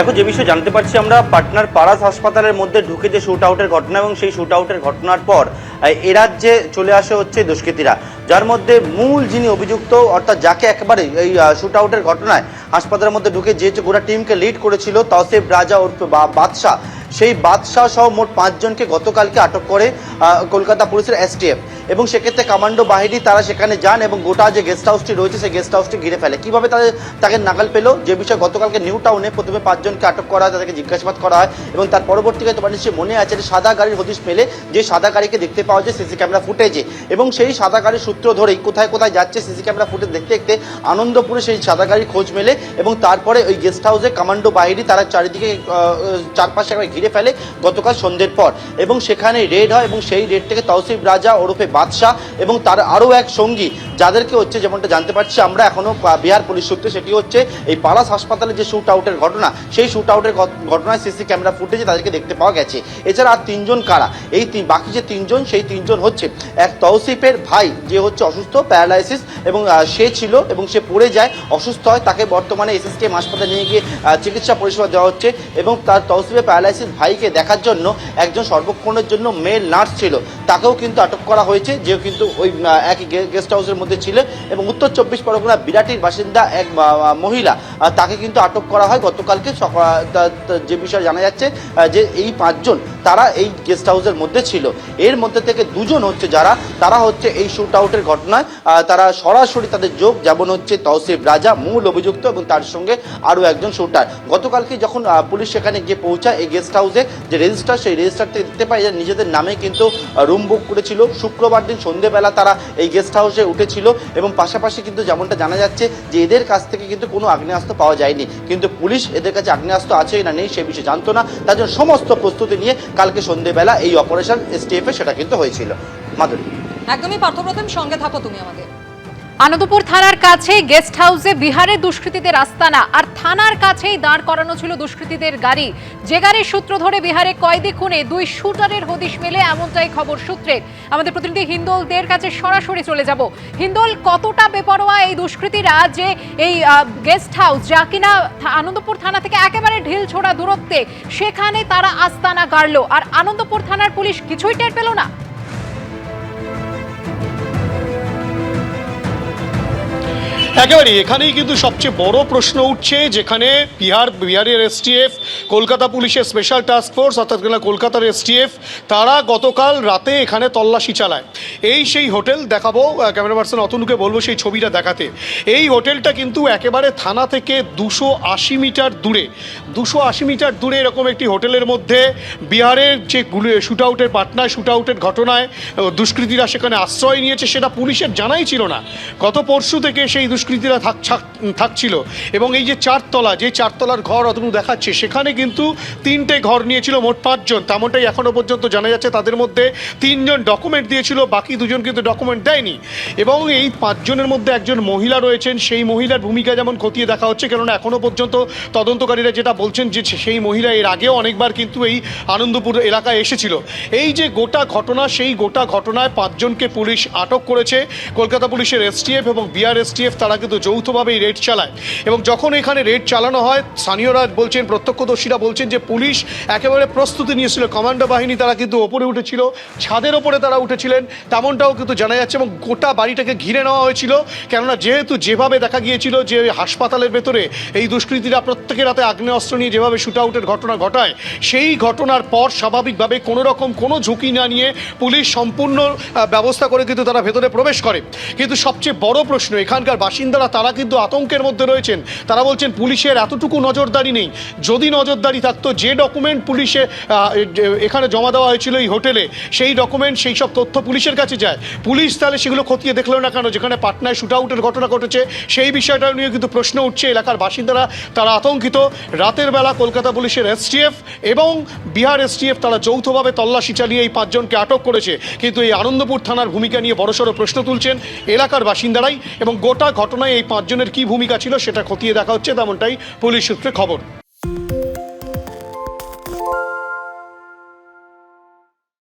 দেখো যে বিষয়ে জানতে পারছি আমরা পাটনার পারাস হাসপাতালের মধ্যে ঢুকে যে শুট আউটের ঘটনা এবং সেই শুট আউটের ঘটনার পর আহ, এ রাজ্যে চলে আসে হচ্ছে দুষ্কৃতীরা। যার মধ্যে মূল যিনি অভিযুক্ত অর্থাৎ যাকে একেবারে এই শুট আউটের ঘটনায় হাসপাতালের মধ্যে ঢুকে যে গোটা টিমকে লিড করেছিল তসেফ রাজা ওরফে বাদশাহ সেই বাদশাহ সহ মোট পাঁচজনকে গতকালকে আটক করে কলকাতা পুলিশের এসটিএফ। এবং সেক্ষেত্রে কমান্ডো বাহিনী তারা সেখানে যান এবং গোটা যে গেস্ট হাউসটি রয়েছে, সেই গেস্ট হাউসটি ঘিরে ফেলে। কীভাবে তাদের, তাকে নাগাল পেল? যে বিষয়ে গতকালকে নিউ টাউনে প্রথমে পাঁচজনকে আটক করা হয়, তাদেরকে জিজ্ঞাসাবাদ করা হয় এবং তার পরবর্তীকালে তোমার নিশ্চয়ই মনে আছে যে সাদা গাড়ির হদিশ পেলে যে সাদা গাড়িকে দেখতে পাওয়া যায় সিসি ক্যামেরা ফুটেজে। এবং সেই সাদা গাড়ির সূত্র ধরেই কোথায় কোথায় যাচ্ছে সিসি ক্যামেরা ফুটেজ দেখতে দেখতে আনন্দপুরে সেই সাদা গাড়ির খোঁজ মেলে এবং তারপরে ওই গেস্ট হাউসে কমান্ডো বাহিনী তারা চারিদিকে চারপাশে একবার ঘিরে ফেলে গতকাল সন্ধ্যের পর। এবং সেখানে রেড হয় এবং সেই রেড থেকে তৌসিফ রাজা ওরফে বাদশাহ এবং তার আরও এক সঙ্গী যাদেরকে হচ্ছে যেমনটা জানতে পারছি আমরা এখনও আহ, বিহার পুলিশ সূত্রে সেটি হচ্ছে এই পালাস হাসপাতালে যে শ্যুট আউটের ঘটনা সেই শুট আউটের ঘটনায় সিসি ক্যামেরা ফুটেজে তাদেরকে দেখতে পাওয়া গেছে। এছাড়া আর তিনজন কারা? এই বাকি যে তিনজন সেই তিনজন হচ্ছে এক তৌসিফের ভাই যে হচ্ছে অসুস্থ প্যারালাইসিস এবং সে ছিল এবং সে পড়ে যায় অসুস্থ হয় তাকে বর্তমানে এসএসকেএম হাসপাতালে নিয়ে গিয়ে চিকিৎসা পরিষেবা দেওয়া হচ্ছে এবং তার তৌসিফের প্যারালাইসিস ভাইকে দেখার জন্য একজন সর্বক্ষণের জন্য মেল নার্স ছিল। তাকেও কিন্তু আটক করা হয়েছে যে কিন্তু ওই একই গেস্ট হাউসের মধ্যে ছিলেন এবং উত্তর চব্বিশ পরগনা বিরাটির বাসিন্দা এক মহিলা। তাকে কিন্তু আটক করা হয় গতকালকে। যে বিষয়ে জানা যাচ্ছে যে এই পাঁচজন, তারা এই গেস্ট হাউসের মধ্যে ছিল। এর মধ্যে থেকে দুজন হচ্ছে যারা, তারা হচ্ছে এই শুট আউটের ঘটনায় তারা সরাসরি তাদের যোগ, যেমন হচ্ছে তৌসিফ রাজা, মূল অভিযুক্ত এবং তার সঙ্গে আরও একজন শুটার। গতকালকে যখন পুলিশ সেখানে গিয়ে পৌঁছায়, এই গেস্ট হাউসে, যে রেজিস্টার, সেই রেজিস্টার থেকে দেখতে পাই যে নিজেদের নামে কিন্তু রুম বুক করেছিল। শুক্রবার দিন সন্ধেবেলা তারা এই গেস্ট হাউসে উঠেছিল। এবং পাশাপাশি কিন্তু যেমনটা জানা যাচ্ছে যে এদের কাছ থেকে কিন্তু কোনো আগ্নেয়াস্ত্র পাওয়া যায়নি। কিন্তু পুলিশ এদের কাছে আগ্নেয়াস্ত্র আছে না নেই সে বিষয়ে জানতো না। তার জন্য সমস্ত প্রস্তুতি নিয়ে কালকে সন্ধেবেলা এই অপারেশন এসটিএফে সেটা কিন্তু হয়েছিল। মাধুরী। একদমই পার্থপ্রতিম সঙ্গে থাকো তুমি আমাদের আনন্দপুর থানার কাছে গেস্ট হাউসে বিহারের দুষ্কৃতীদের আস্তানা আর থানার কাছেই দাঁড় করানো ছিল দুষ্কৃতীদের গাড়ি। যে গাড়ির সূত্র ধরে বিহারে কয়েদি খুনে দুই শুটারের হদিশ মেলে, এমনটাই খবর সূত্রে। আমাদের প্রতিনিধি হিন্দোলদের কাছে সরাসরি চলে যাব। হিন্দোল, কতটা বেপরোয়া এই দুষ্কৃতীরা যে এই গেস্ট হাউস যা কিনা আনন্দপুর থানা থেকে একেবারে ঢিল ছোড়া দূরত্বে, সেখানে তারা আস্তানা গাড়লো। আর আনন্দপুর থানার পুলিশ কিছুই টের পেল না। একেবারে এখানেই কিন্তু সবচেয়ে বড় প্রশ্ন উঠছে, যেখানে বিহার, বিহারের এসটিএফ কলকাতা পুলিশের স্পেশাল টাস্ক ফোর্স অর্থাৎ কলকাতার এসটিএফ তারা গতকাল রাতে এখানে তল্লাশি চালায়। এই সেই হোটেল দেখাবো ক্যামেরা পার্সন অতনুকে বলব সেই ছবিটা দেখাতে। এই হোটেলটা কিন্তু একেবারে থানা থেকে দুশো আশি মিটার দূরে। দুশো আশি মিটার দূরে এরকম একটি হোটেলের মধ্যে বিহারের যে শুট আউটের পাটনায় শুট আউটের ঘটনায় দুষ্কৃতীরা সেখানে আশ্রয় নিয়েছে, সেটা পুলিশের জানাই ছিল না। গত পরশু থেকে সেই দুষ্কৃতীরা থাক থাকছিল। এবং এই যে চারতলা, যে চারতলার ঘর অতনু দেখাচ্ছে, সেখানে কিন্তু তিনটে ঘর নিয়েছিল মোট পাঁচজন। তেমনটাই এখনও পর্যন্ত জানা যাচ্ছে তাদের মধ্যে তিনজন ডকুমেন্ট দিয়েছিল, বাকি দুজন কিন্তু ডকুমেন্ট দেয়নি। এবং এই পাঁচজনের মধ্যে একজন মহিলা রয়েছেন, সেই মহিলার ভূমিকা যেমন খতিয়ে দেখা হচ্ছে, কেননা এখনও পর্যন্ত তদন্তকারীরা যেটা বলছেন যে সেই মহিলা এর আগেও অনেকবার কিন্তু এই আনন্দপুর এলাকায় এসেছিল। এই যে গোটা ঘটনা, সেই গোটা ঘটনায় পাঁচজনকে পুলিশ আটক করেছে। কলকাতা পুলিশের এসটিএফ এবং বিআর এসটিএফ তারা কিন্তু যৌথভাবে এই রেড চালায়। এবং যখন এখানে রেড চালানো হয়, স্থানীয়রা বলছেন, প্রত্যক্ষদর্শীরা বলছেন যে পুলিশ একেবারে প্রস্তুতি নিয়েছিল। কমান্ডো বাহিনী তারা কিন্তু ওপরে উঠেছিল, ছাদের ওপরে তারা উঠেছিলেন, তেমনটাও কিন্তু জানা যাচ্ছে এবং গোটা বাড়িটাকে ঘিরে নেওয়া হয়েছিল। কেননা যেহেতু যেভাবে দেখা গিয়েছিল যে হাসপাতালের ভেতরে এই দুষ্কৃতীরা প্রত্যেকের হাতে আগ্নেয়াস্ত্র নিয়ে যেভাবে শুট আউটের ঘটনা ঘটায়, সেই ঘটনার পর স্বাভাবিকভাবে কোনো রকম কোনো ঝুঁকি না নিয়ে পুলিশ সম্পূর্ণ ব্যবস্থা করে কিন্তু তারা ভেতরে প্রবেশ করে। কিন্তু সবচেয়ে বড় প্রশ্ন, এখানকার বাসিন্দারা, তারা কিন্তু আতঙ্কের মধ্যে রয়েছেন। তারা বলছেন, পুলিশের এতটুকু নজরদারি নেই। যদি নজরদারি থাকতো, যে ডকুমেন্ট পুলিশে এখানে জমা দেওয়া হয়েছিল এই হোটেলে, সেই ডকুমেন্ট, সেই সব তথ্য পুলিশের কাছে যায়। পুলিশ তাহলে সেগুলো খতিয়ে দেখল না কেন? যেখানে পাটনায় শুট আউটের ঘটনা ঘটেছে, সেই বিষয়টা নিয়ে কিন্তু প্রশ্ন উঠছে। এলাকার বাসিন্দারা, তারা আতঙ্কিত। রাতের বেলা কলকাতা পুলিশের এসটিএফ এবং বিহার এসটিএফ তারা যৌথভাবে তল্লাশি চালিয়ে এই পাঁচজনকে আটক করেছে। কিন্তু এই আনন্দপুর থানার ভূমিকা নিয়ে বড়সড় প্রশ্ন তুলছেন এলাকার বাসিন্দারাই এবং গোটা ঘটনায় এই পাঁচজনের কি ভূমিকা ছিল সেটা খতিয়ে দেখা হচ্ছে, তেমনটাই পুলিশ সূত্রে খবর।